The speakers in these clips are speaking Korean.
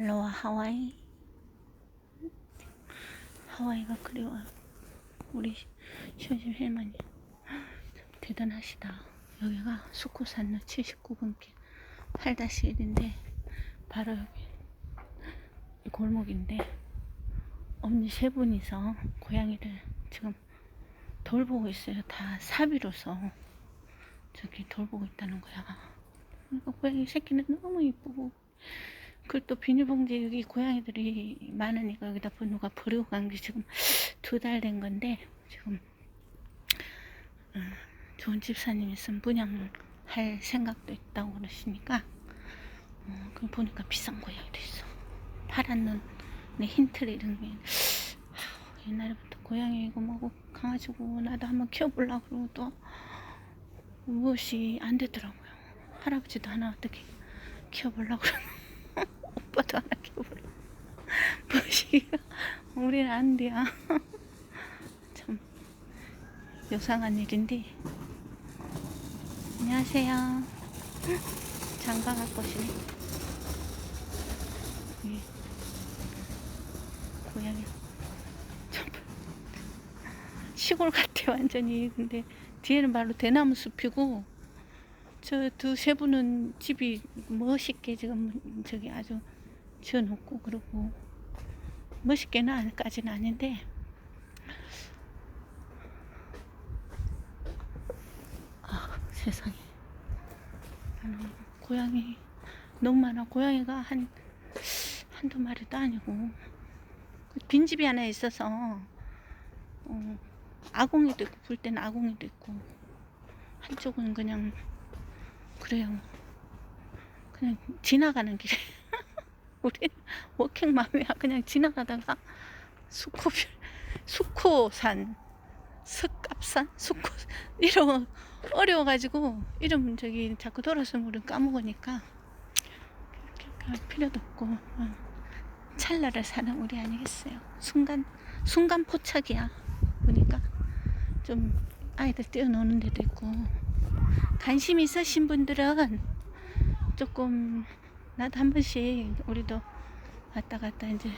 알로하 하와이. 하와이가 그리워요 우리 시원심 할머니. 대단하시다. 여기가 수코산로 79분길 8-1인데 바로 여기 이 골목인데 언니 세 분이서 고양이를 지금 돌보고 있어요. 다 사비로서 저기 돌보고 있다는 거야. 그러니까 고양이 새끼는 너무 이쁘고 그리고 또 비닐봉지 여기 고양이들이 많으니까 여기다 뭐 누가 버리고 간 게 지금 두 달 된 건데 지금 음, 좋은 집사님 있으면 분양할 생각도 있다고 그러시니까 어, 그 보니까 비싼 고양이도 있어. 파란 눈에 흰틀 이런 게. 옛날부터 고양이고 뭐고 강아지고 나도 한번 키워보려고 그러고 또 무엇이 안 되더라고요. 할아버지도 하나 어떻게 키워보려고 그러 고 오빠도 하나 키워보려고 무엇이가 우리는 안 돼야 참 요상한 일인데. 안녕하세요. 장가 오시네. 예. 고양이. 참 시골 같아 완전히. 근데 뒤에는 바로 대나무 숲이고 저 두 세 분은 집이 멋있게 지금 저기 아주 지어놓고 그러고 멋있게는 아직까지는 아닌데. 아 세상에. 고양이 너무 많아. 고양이가 한 한두 마리도 아니고. 빈집이 하나 있어서 어, 아궁이도 있고 불 때는 아궁이도 있고. 한쪽은 그냥 그래요. 그냥 지나가는 길에 우리 워킹맘이야. 그냥 지나가다가 수코 수코산 석갑산 수코 이런 어려워가지고 이름 저기 자꾸 돌아서 물은 까먹으니까 그렇게 할 필요도 없고 어. 찰나를 사는 우리 아니겠어요. 순간 순간 포착이야. 보니까 좀 아이들 뛰어노는 데도 있고. 관심 있으신 분들은 조금 나도 한 번씩 우리도 왔다 갔다 이제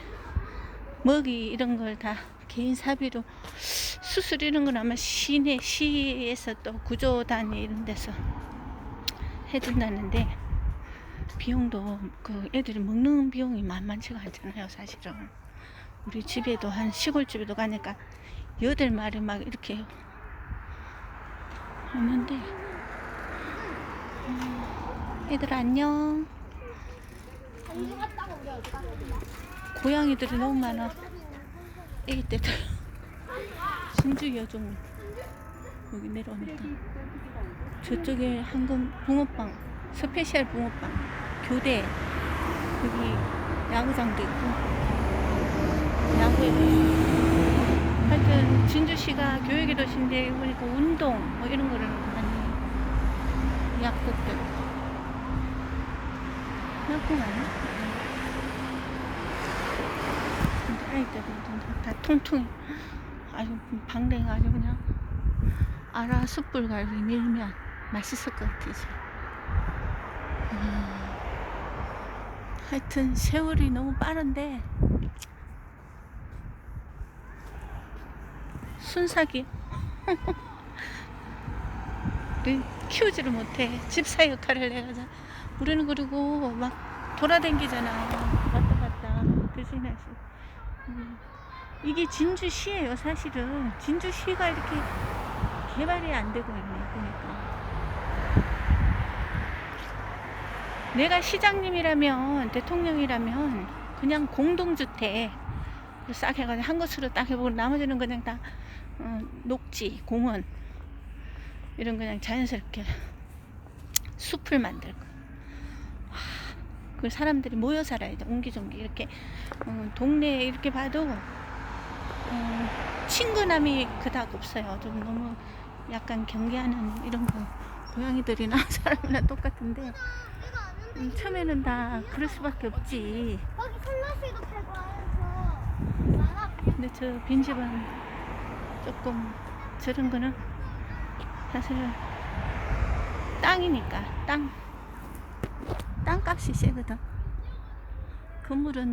먹이 이런 걸 다 개인 사비로 수술 이런 건 아마 시내 시에서 또 구조단위 이런 데서 해준다는데 비용도 그 애들이 먹는 비용이 만만치가 않잖아요 사실은. 우리 집에도 한 시골집에도 가니까 여덟 마리 막 이렇게 하는데. 음, 얘들 안녕 고양이들이 너무 많아. 애기 때들 진주 여종. 여기 내려오니까. 저쪽에 황금 붕어빵 스페셜 붕어빵 교대. 여기 야구장도 있고. 야구에 하여튼 진주시가 교육의 도시인데 보니까 운동 뭐 이런 거를 많이 약국도 아니야? 근데 아이들은 다 통통해 아주 방댕이가 아주 그냥 알아 숯불갈비 밀면 맛있을 것 같아서 음, 하여튼 세월이 너무 빠른데 순삭이 키우지를 못해 집사 역할을 해가지고 우리는 그리고 막 돌아다니잖아 왔다 갔다 대신해서. 음, 이게 진주시예요 사실은. 진주시가 이렇게 개발이 안 되고 있네 보니까. 내가 시장님이라면 대통령이라면 그냥 공동주택 싹 해가지고 한 곳으로 딱 해보고 나머지는 그냥 다 어, 녹지 공원. 이런 그냥 자연스럽게 숲을 만들고. 하, 그 사람들이 모여 살아야 돼. 옹기종기 이렇게. 어, 동네에 이렇게 봐도 어, 친근함이 그닥 없어요. 좀 너무 약간 경계하는 이런 거. 고양이들이나 사람이나 똑같은데. 음, 처음에는 다 그럴 수밖에 없지. 거기 슬러시도 팔고 하면서 많아. 근데 저 빈집은 조금 저런 거는 사실은 땅이니까 땅 땅값이 세거든 그물은